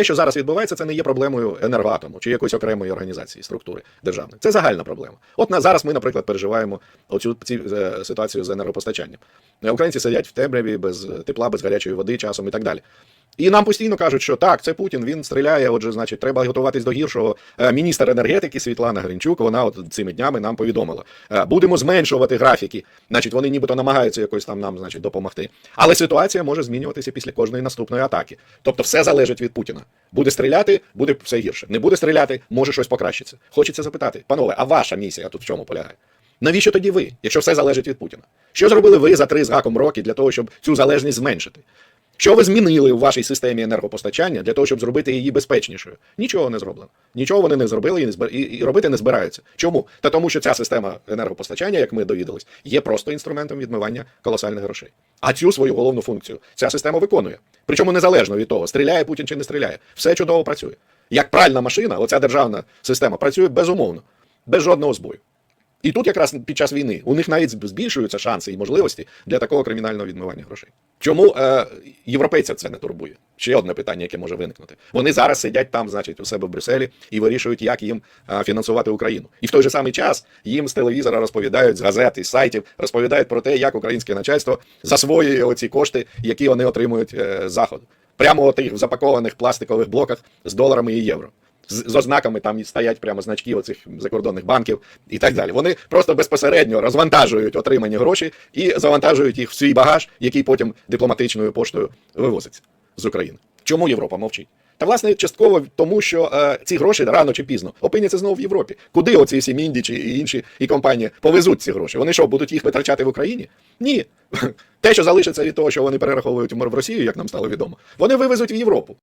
те, що зараз відбувається, це не є проблемою енергоатому чи якоїсь окремої організації, структури державної. Це загальна проблема. От на зараз ми, наприклад, переживаємо оцю ці, е, ситуацію з енергопостачанням. Українці сидять в темряві без тепла, без гарячої води часом і так далі. І нам постійно кажуть, що так, це Путін, він стріляє. Отже, значить, треба готуватись до гіршого. Е, Міністр енергетики Світлана Гринчук, вона от цими днями нам повідомила. е, Будемо зменшувати графіки. Значить, вони нібито намагаються якось там нам, значить, допомогти. Але ситуація може змінюватися після кожної наступної атаки. Тобто, все залежить від Путіна. Буде стріляти, буде все гірше. Не буде стріляти, може щось покращиться. Хочеться запитати, панове, а ваша місія тут в чому полягає? Навіщо тоді ви, якщо все залежить від Путіна? Що зробили ви за три з гаком роки для того, щоб цю залежність зменшити? Що ви змінили у вашій системі енергопостачання для того, щоб зробити її безпечнішою? Нічого не зроблено. Нічого вони не зробили і, не збир... і, і робити не збираються. Чому? Та тому, що ця система енергопостачання, як ми довідались, є просто інструментом відмивання колосальних грошей. А цю свою головну функцію ця система виконує. Причому незалежно від того, стріляє Путін чи не стріляє. Все чудово працює. Як пральна машина, оця державна система працює безумовно, без жодного збою. І тут якраз під час війни у них навіть збільшуються шанси і можливості для такого кримінального відмивання грошей. Чому е, європейця це не турбує? Ще одне питання, яке може виникнути. Вони зараз сидять там, значить, у себе в Брюсселі і вирішують, як їм е, фінансувати Україну. І в той же самий час їм з телевізора розповідають з газет і з сайтів, розповідають про те, як українське начальство засвоює оці кошти, які вони отримують е, заходу. Прямо у тих запакованих пластикових блоках з доларами і євро з, з ознаками там стоять прямо значки оцих закордонних банків і так далі. Вони просто безпосередньо розвантажують отримані гроші і завантажують їх в свій багаж, який потім дипломатичною поштою вивозиться з України. Чому Європа мовчить? Та власне частково тому, що е, ці гроші рано чи пізно опиняться знову в Європі. Куди оці всі міндічі і інші і компанії повезуть ці гроші? Вони що, будуть їх витрачати в Україні? Ні. Те, що залишиться від того, що вони перераховують в Росію, як нам стало відомо, вони вивезуть в Європу.